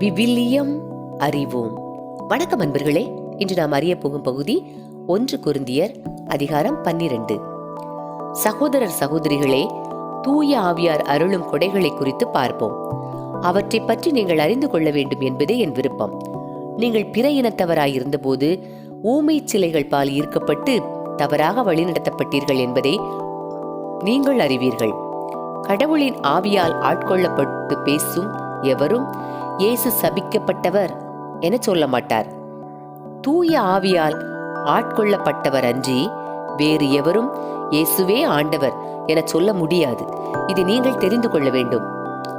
விவிலியம் அறிவோம். வணக்கம் அன்பர்களே இன்று நாம் அறிய போகும் பகுதி ஒன்று குருந்தியர் அதிகாரம் பன்னிரண்டு. சகோதரர் சகோதரிகளே தூய ஆவியார் அருளும் கொடைகளை குறித்து பார்ப்போம். அவற்றை பற்றி நீங்கள் அறிந்து கொள்ள வேண்டும் என்பதே என் விருப்பம். நீங்கள் பிற இனத்தவராயிருந்தபோது ஊமை சிலைகள் பால் ஈர்க்கப்பட்டு தவறாக வழிநடத்தப்பட்டீர்கள் என்பதை நீங்கள் அறிவீர்கள். கடவுளின் ஆவியால் ஆட்கொள்ளப்பட்டு பேசும் எவரும் இயேசு சபிக்கப்பட்டவர் என சொல்ல மாட்டார் தூய ஆவியால் ஆட்கொள்ளப்பட்டவர் அன்றி வேறு எவரும் இயேசுவே ஆண்டவர் என சொல்ல முடியாது. இது நீங்கள் தெரிந்து கொள்ள வேண்டும்.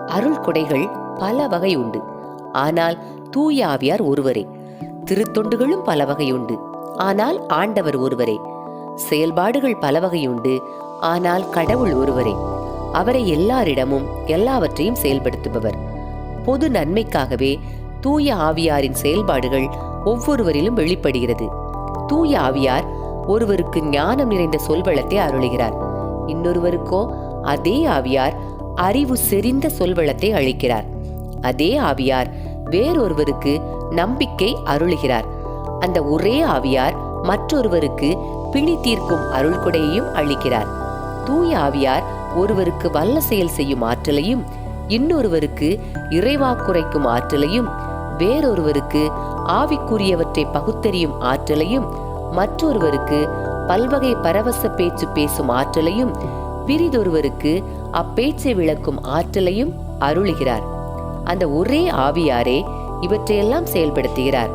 அருள் கொடைகள் பல வகை உண்டு. ஆனால் தூய ஆவியார் ஒருவரே. திருத்தொண்டுகளும் பல வகை உண்டு. ஆனால் ஆண்டவர் ஒருவரே. செயல்பாடுகள் பல வகை உண்டு. ஆனால் கடவுள் ஒருவரே. அவரை எல்லாரிடமும் எல்லாவற்றையும் செயல்படுத்துபவர். பொது நன்மைக்காகவே தூய ஆவியாரின் செயல்பாடுகள் ஒவ்வொருவரிலும் வெளிப்படுகிறது. தூய ஆவியார் ஒருவருக்கு ஞானம் நிறைந்த சொல்வளத்தை அருளுகிறார். இன்னொருவருக்கோ அதே ஆவியார் அறிவு செறிந்த சொல்வளத்தை அளிக்கிறார். அதே ஆவியார் வேறொருவருக்கு நம்பிக்கை அருளுகிறார். அந்த ஒரே ஆவியார் மற்றொருவருக்கு பிணி தீர்க்கும் அருள்கொடையையும் அளிக்கிறார். தூய ஆவியார் ஒருவருக்கு வல்ல செயல் செய்யும் ஆற்றலையும் இன்னொருவருக்கு இறைவாக்குரைக்கும் ஆற்றலையும் வேறொருவருக்கு ஆவிக்குரியவற்றை பகுத்தறியும் ஆற்றலையும் மற்றொருவருக்கு பல்வகை பரவச பேச்சு பேசும் ஆற்றலையும் பிரிதொருவருக்கு அப்பேச்சை விளக்கும் ஆற்றலையும் அருளுகிறார். அந்த ஒரே ஆவியாரே இவற்றையெல்லாம் செயல்படுத்துகிறார்.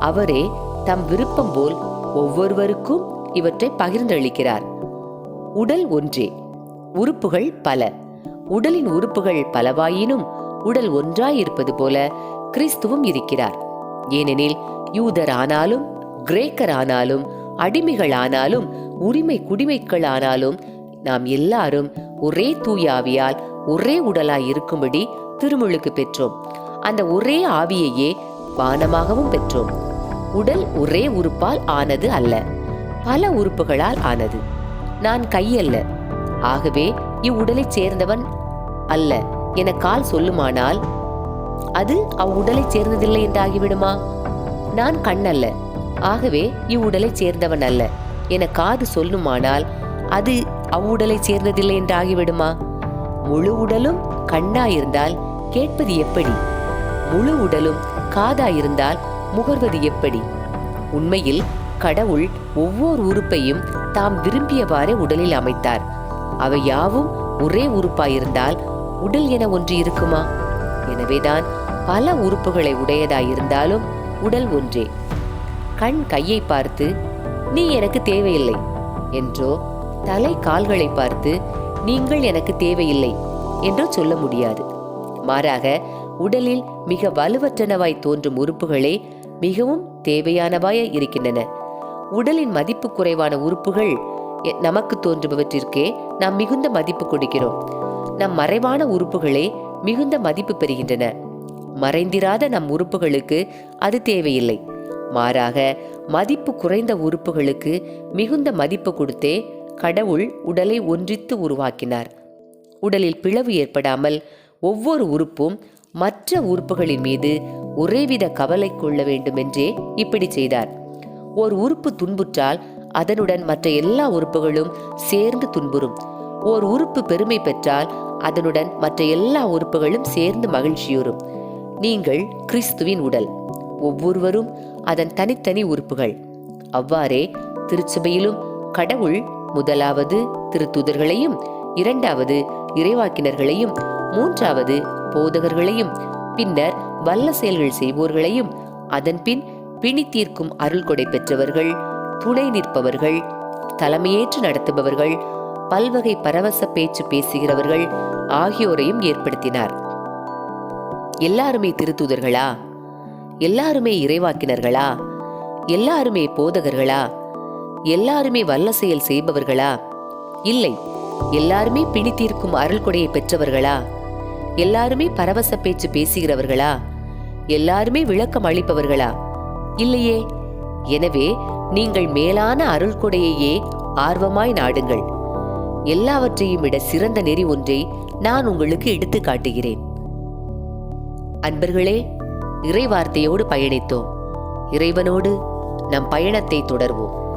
அவரே தம் விருப்பம் போல் ஒவ்வொருவருக்கும் இவற்றை பகிர்ந்தளிக்கிறார். உடல் ஒன்றே உறுப்புகள் பல. உடலின் உறுப்புகள் பலவாயினும் உடல் ஒன்றாயிருப்பது போல கிறிஸ்துவும் இருக்கிறார். ஏனெனில் யூதர் ஆனாலும் கிரேக்கர் ஆனாலும் அடிமைகள் ஆனாலும் உரிமை குடிமைகள் ஆனாலும் நாம் எல்லாரும் ஒரே தூயாவியால் ஒரே உடலாய் இருக்கும்படி திருமுழுக்கு பெற்றோம். அந்த ஒரே ஆவியையே பானமாகவும் பெற்றோம். உடல் ஒரே உறுப்பால் ஆனது அல்ல பல உறுப்புகளால் ஆனது. நான் கையல்ல. ஆகவே இவ்வுடலைச் சேர்ந்தவன் அல்ல. என கால் சொல்லுமானால் அது அவ்வுடலைச் சேர்ந்ததில்லை என்றாகிவிடுமா? நான் கண்ணல்ல. ஆகவே இவ்வுடலை சேர்ந்தவன் அல்ல. என காது சொல்லுமானால் அது அவ்வுடலை சேர்ந்ததில்லை என்றாகிவிடுமா? முழு உடலும் கண்ணாயிருந்தால் கேட்பது எப்படி? முழு உடலும் காதாயிருந்தால் முகர்வது எப்படி? உண்மையில் கடவுள் ஒவ்வொரு உறுப்பையும் தாம் விரும்பியவாறே உடலில் அமைத்தார். அவை யாவும் ஒரே உறுப்பாயிருந்தால் உடல் என ஒன்று இருக்குமா? எனவேதான் பல உறுப்புகளை உடையதாயிருந்தாலும் உடல் ஒன்றே. கண் கையை பார்த்து நீ எனக்கு தேவையில்லை என்றோ தலை கால்களை பார்த்து நீங்கள் எனக்கு தேவையில்லை என்றோ சொல்ல முடியாது. மாறாக உடலில் மிக வலுவற்றனவாய் தோன்றும் உறுப்புகளே மிகவும் தேவையானவாய இருக்கின்றன. உடலின் மதிப்பு குறைவான உறுப்புகள் நமக்கு தோன்றுபவற்றிற்கே நாம் மிகுந்த மதிப்பு கொடுக்கிறோம். நம் மறைவான உறுப்புகளே மிகுந்த மதிப்பு பெறுகின்றன. மறைந்திராத நம் உறுப்புகளுக்கு அது தேவையில்லை. மாறாக மதிப்பு குறைந்த உறுப்புகளுக்கு மிகுந்த மதிப்பு கொடுத்தே கடவுள் உடலை ஒன்றித்து உருவாக்கினார். உடலில் பிளவு ஏற்படாமல் ஒவ்வொரு உறுப்பும் மற்ற உறுப்புகளின் மீது ஒரேவித கவலை கொள்ள வேண்டுமென்றே இப்படி செய்தார். ஒரு உறுப்பு துன்புற்றால் அதனுடன் மற்ற எல்லா உறுப்புகளும் சேர்ந்து துன்புறும். ஓர் உறுப்பு பெருமை பெற்றால் அதனுடன் மற்ற எல்லா உறுப்புகளும் சேர்ந்து மகிழ்ச்சியுறும். நீங்கள் கிறிஸ்துவின் உடல். ஒவ்வொருவரும் அதன் தனித்தனி உறுப்புகள். அவ்வாறே திருச்சபையிலும் கடவுள் முதலாவது திருத்துதர்களையும் இரண்டாவது இறைவாக்கினர்களையும் மூன்றாவது போதகர்களையும் பின்னர் வல்ல செயல்கள் செய்வோர்களையும் அதன்பின் பிணி தீர்க்கும் அருள் கொடை பெற்றவர்கள் துணை நிற்பவர்கள் தலைமையேற்று நடத்துபவர்கள் பல்வகை பரவச பேச்சு பேசுகிறவர்கள் ஆகியோரையும் ஏற்படுத்தினார். எல்லாருமே திருத்தூதர்களா? எல்லாருமே இறைவாக்கினர்களா? எல்லாருமே போதகர்களா? எல்லாருமே வல்ல செயல் செய்பவர்களா? இல்லை எல்லாருமே பிணி தீர்க்கும் அருள் கொடையை பெற்றவர்களா? எல்லாருமே பரவச பேச்சு பேசுகிறவர்களா? எல்லாருமே விளக்கம் அளிப்பவர்களா? இல்லையே எனவே நீங்கள் மேலான அருள் கொடையையே ஆர்வமாய் நாடுங்கள். எல்லாவற்றையும் விட சிறந்த நெறி ஒன்றை நான் உங்களுக்கு எடுத்து காட்டுகிறேன். அன்பர்களே இறைவார்த்தையோடு பயணித்தோம். இறைவனோடு நம் பயணத்தை தொடர்வோம்.